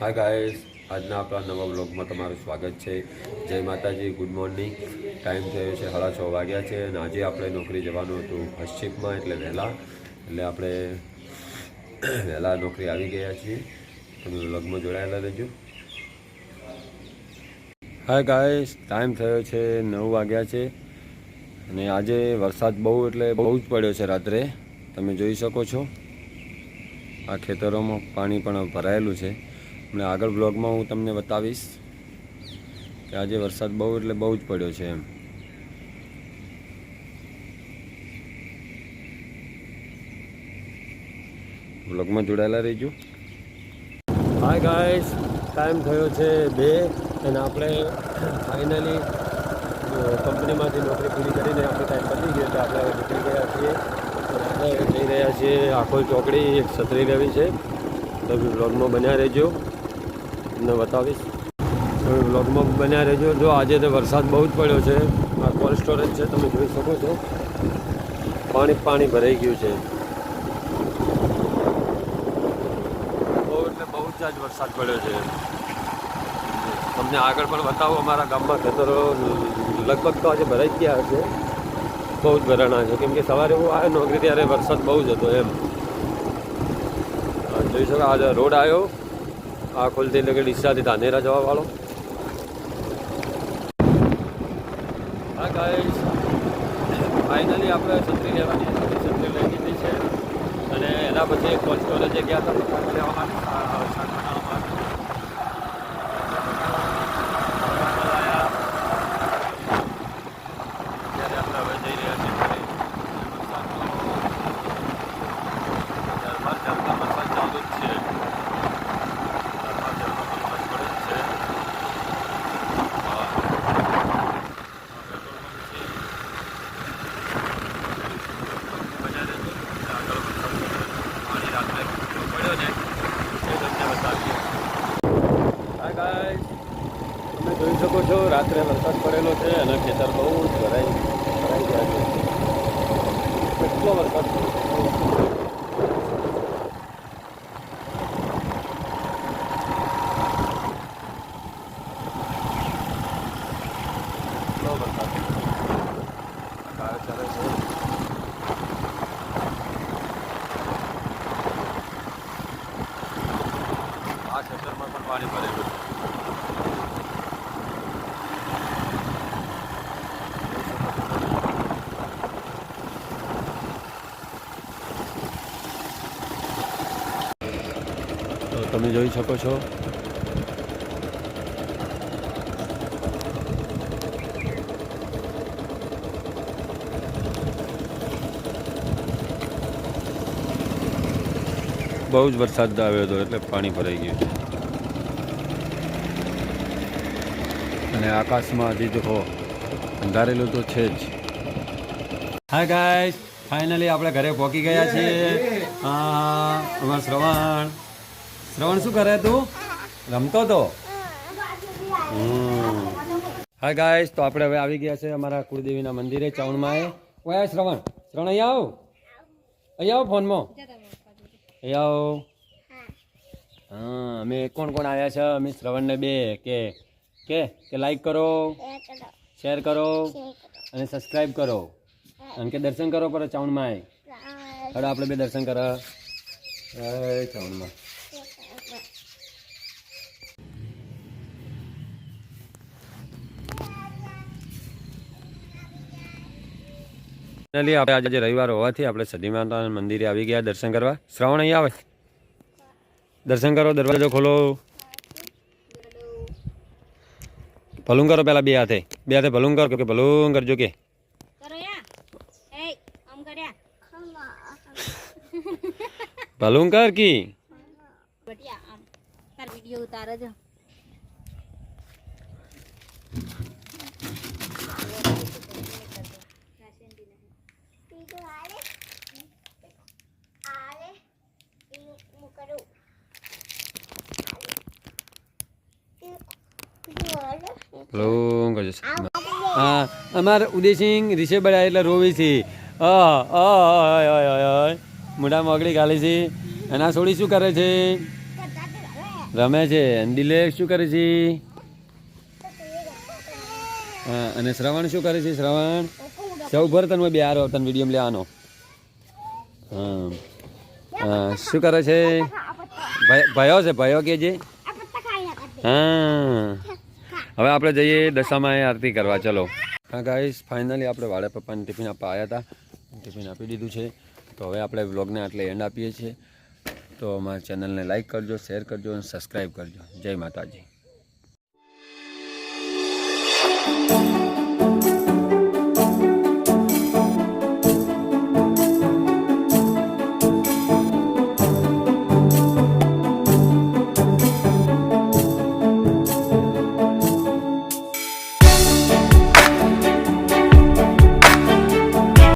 Hi guys આજના આપણા નવા બ્લોગમાં તમારું સ્વાગત છે. જય માતાજી ગુડ મોર્નિંગ ટાઈમ થયો છે સાડા છ વાગ્યા છે અને આજે આપણે નોકરી જવાનું હતું ફર્સ્ટ શિફ્ટમાં એટલે વહેલા. એટલે આપણે વહેલા નોકરી આવી ગયા છીએ. તમે બ્લોગમાં જોડાયેલા રહેજો. હા ગાઈસ ટાઈમ થયો છે નવ વાગ્યા છે. અને આજે વરસાદ બહુ એટલે બહુ જ પડ્યો છે રાત્રે. તમે જોઈ શકો છો. આ ખેતરોમાં પાણી પણ ભરાયેલું છે. અને આગળ બ્લોગમાં હું તમને બતાવીશ કે આજે વરસાદ બહુ એટલે બહુ જ પડ્યો છે એમ. બ્લોગમાં જોડાયેલા રહીજો. હાય ગાઈસ ટાઈમ થયો છે બે અને આપણે ફાઇનલી કંપનીમાંથી નોકરી પૂરી કરીને આપણે ટાઈમ પતી ગયો એટલે આપણે નીકળી ગયા છીએ. આપણે જઈ રહ્યા છીએ આખો ચોકડી, એક છત્રી લેવી છે. તો બ્લોગમાં બન્યા રહેજો. તમને બતાવીશ. તમે બ્લોગમાં બન્યા રહેજો. જો આજે તો વરસાદ બહુ જ પડ્યો છે. આ કોલ્ડ સ્ટોરેજ છે, તમે જોઈ શકો છો. પાણી પાણી ભરાઈ ગયું છે. બહુ એટલે બહુ જ વરસાદ પડ્યો છે. તમને આગળ પણ બતાવો, અમારા ગામમાં ખેતરો લગભગ તો આજે ભરાઈ ગયા હશે. બહુ જ ભરાણા છે. કેમ કે સવારે હું આવ્યો નોકરી ત્યારે વરસાદ બહુ જ હતો એમ. જોઈ શકો આજે રોડ આવ્યો. આ ખોલતી એટલે કે ડીસાથી ધાનેરા જવા વાળો હા ગાઈસ ફાઇનલી આપણે છત્રી લેવાની છત્રી લઈ લીધી છે. અને એના પછી કોલ્ડ સ્ટોરેજે ગયા હતા લેવા માટે શા- શાક બનાવવા માટે ત્યારે આપણે હવે જઈ રહ્યા છીએ ઘરે. વરસાદનો ઝરમર ઝરમર વરસાદ ચાલુ જ છે ઝરમર ઝરમર વરસાદ પડે જ છે હા. મજા લેજો. આગળ વરસાદ પાણી રાત્રે પડ્યો ને એ તમને બતાવીએ હાય ગાઈસ તમે જોઈ શકો છો, રાત્રે વરસાદ પડેલો છે અને ખેતર બહુ જ ભરાઈ ભરાઈ ગયા છે. કેટલો વરસાદ આ ખેતરમાં પણ પાણી ભરેલું તમે જોઈ શકો છો. બહુ જ વરસાદ આવ્યો હતો એટલે પાણી ભરાઈ ગયું અને આકાશમાં હજી તો અંધારેલું તો છે જ. હાય ગાય ફાઇનલી આપણે ઘરે પહોંચી ગયા છીએ. હા અમાર શ્રવણ. શ્રવણ શું કરે તું? રમતો તો? હા ગાઈસ તો આપણે હવે આવી ગયા છે અમારા કુળદેવીના મંદિરે ચાવણમાં એ ઓય શ્રવણ. શ્રવણ અહીંયા આવ. અહીંયા આવ ફોનમાં. અહીંયા આવો. હા અમે કોણ કોણ આવ્યા છે? અમે શ્રવણને બે. કે કે કે લાઈક કરો શેર કરો અને સબસ્ક્રાઈબ કરો. અને કે દર્શન કરો પર ચાવણમાં હવે આપણે બે દર્શન કર. ચાવણમાં ફાઇનલી આપણે આજે રવિવાર હોવાથી આપણે સદી માતાના મંદિરે આવી ગયા દર્શન કરવા. શ્રાવણ અહીંયા આવે. દર્શન કરો, દરવાજો ખોલો. ભલું કરો પેલા બે હાથે. બે હાથે ભલું કરો કે ભલું કરજો કે. ભલું કર કી. ઉતારે ભલું કરજો હા ઉદયસિંહ રીસે એટલે રોવી છે. મોઢા અગડી ગાલે છે. એના સોડી શું કરે છે? રમે છે. દિલે શું કરે છે? હા, અને શ્રવણ શું કરે છે? શ્રવણ? સૌ ભર તને બે આરો તને વીડિયો લેવાનો. હા. શું કરે છે? ભયો છે, ભયો કે જે હા. હવે આપણે જઈએ દશામાં આરતી કરવા, ચલો. હા ગાઈસ ફાઇનલી આપણે વાળા પપ્પાને ટિફિન આપવા આવ્યા હતા ટિફિન આપી દીધું છે. તો હવે આપણે વ્લોગને આટલે એન્ડ આપીએ છીએ. તો અમારા ચેનલને લાઇક કરજો શેર કરજો અને સબસ્ક્રાઈબ કરજો. જય માતાજી.